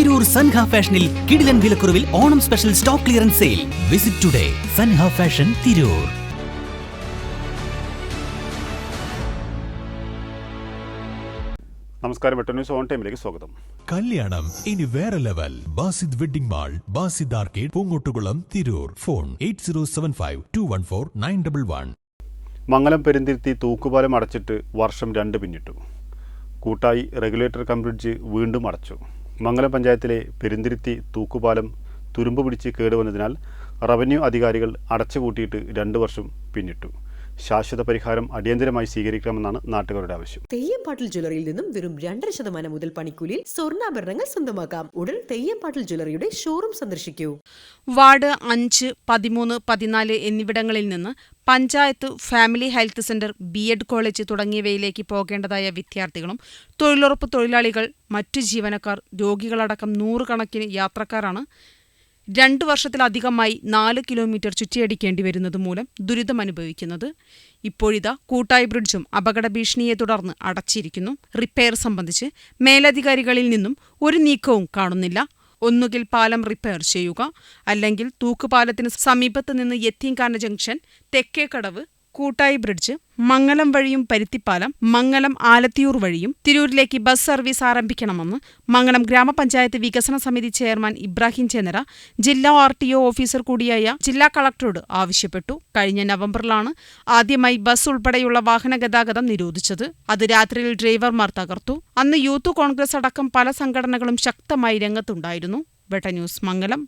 തിരൂർ സൻഹ ഫാഷനിൽ കിടിലൻ വിലക്കുറവിൽ Onam special stock clearance sale. Visit today Sanha fashion Tirur. നമസ്കാരം എട്ട് ന്യൂസ് ഓൺ ടൈമിലേക്ക് സ്വാഗതം. കല്യാണം ഇനി വേറെ level. Basid wedding mall Basid arcade Poonkottukulam Tirur. Phone eight zero seven five two one four nine double one. Mangalam Perunthiruthi തൂക്കുപാലം അടച്ചിട്ട് വർഷം രണ്ട് പിന്നിട്ടു. കൂട്ടായി റെഗുലേറ്റർ കംപ്ലീറ്റ് ബ്രിഡ്ജ് വീണ്ടും അടച്ചു. മംഗലം പഞ്ചായത്തിലെ പെരുന്തിരുത്തി തൂക്കുപാലം തുരുമ്പ് പിടിച്ച് കേടുവന്നതിനാൽ റവന്യൂ അധികാരികൾ അടച്ചുപൂട്ടിയിട്ട് രണ്ട് വർഷം പിന്നിട്ടു. ശാശ്വത പരിഹാരം അടിയന്തരമായി സ്വീകരിക്കണമെന്നാണ് നാട്ടുകാരുടെ ആവശ്യം. തെയ്യംപാട്ടിൽ ജ്വല്ലറിയിൽ നിന്നും വെറും രണ്ടര ശതമാനം മുതൽ പണിക്കൂലിയിൽ സ്വർണാഭരണങ്ങൾ സ്വന്തമാക്കാം. ഉടൻ തെയ്യംപാട്ടിൽ ജ്വല്ലറിയുടെ ഷോറൂം സന്ദർശിക്കൂ. വാർഡ് അഞ്ച് പതിമൂന്ന് പതിനാല് എന്നിവിടങ്ങളിൽ നിന്ന് panchayat family health centre B Ed college തുടങ്ങിയവയിലേക്ക് പോകേണ്ടതായ വിദ്യാർത്ഥികളും തൊഴിലുറപ്പ് തൊഴിലാളികൾ മറ്റു ജീവനക്കാർ രോഗികളടക്കം നൂറുകണക്കിന് യാത്രക്കാരാണ്. രണ്ടു വർഷത്തിലധികമായി നാല് കിലോമീറ്റർ ചുറ്റിയടിക്കേണ്ടി വരുന്നത് മൂലം ദുരിതമനുഭവിക്കുന്നത്. ഇപ്പോഴിതാ കൂട്ടായി ബ്രിഡ്ജും അപകട ഭീഷണിയെ തുടർന്ന് അടച്ചിരിക്കുന്നു. റിപ്പയർ സംബന്ധിച്ച് മേലധികാരികളിൽ നിന്നും ഒരു നീക്കവും കാണുന്നില്ല. ഒന്നുകിൽ പാലം റിപ്പയർ ചെയ്യുക അല്ലെങ്കിൽ തൂക്കുപാലത്തിന് സമീപത്ത് നിന്ന് യത്തീംഖാന ജംഗ്ഷൻ തെക്കേക്കടവ് കൂട്ടായി ബ്രിഡ്ജ് മംഗലം വഴിയും പരുത്തിപ്പാലം മംഗലം ആലത്തിയൂർ വഴിയും തിരൂരിലേക്ക് ബസ് സർവീസ് ആരംഭിക്കണമെന്ന് മംഗലം ഗ്രാമപഞ്ചായത്ത് വികസന സമിതി ചെയർമാൻ ഇബ്രാഹിം ചെന്നര ജില്ലാ ആർ ടി ഒ ഓഫീസർ കൂടിയായ ജില്ലാ കളക്ടറോട് ആവശ്യപ്പെട്ടു. കഴിഞ്ഞ നവംബറിലാണ് ആദ്യമായി ബസ് ഉൾപ്പെടെയുള്ള വാഹന ഗതാഗതം നിരോധിച്ചത്. അത് രാത്രിയിൽ ഡ്രൈവർമാർ തകർത്തു. അന്ന് യൂത്ത് കോൺഗ്രസ് അടക്കം പല സംഘടനകളും ശക്തമായി രംഗത്തുണ്ടായിരുന്നു. വെട്ട ന്യൂസ് മംഗലം.